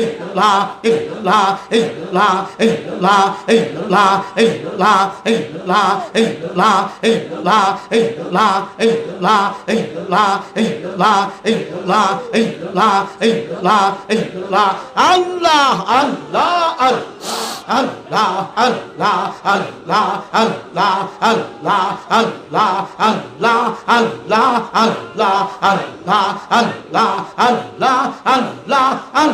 ইল্লাহ ইল্লাহ ইল্লাহ ইল্লাহ ইল্লাহ ইল্লাহ ইল্লাহ ইল্লাহ ইল্লাহ ইল্লাহ ইল্লাহ ইল্লাহ ইল্লাহ ইল্লাহ ইল্লাহ ইল্লাহ ইল্লাহ ইল্লাহ আল্লাহ আল্লাহ আল্লাহ Allah, Allah, Allah, Allah, Allah, Allah, Allah, Allah, Allah, Allah, Allah, Allah, Allah, Allah,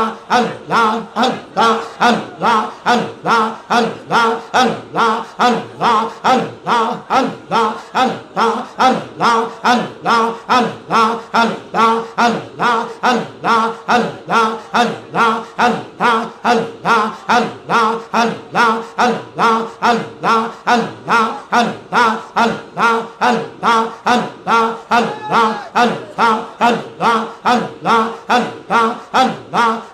Allah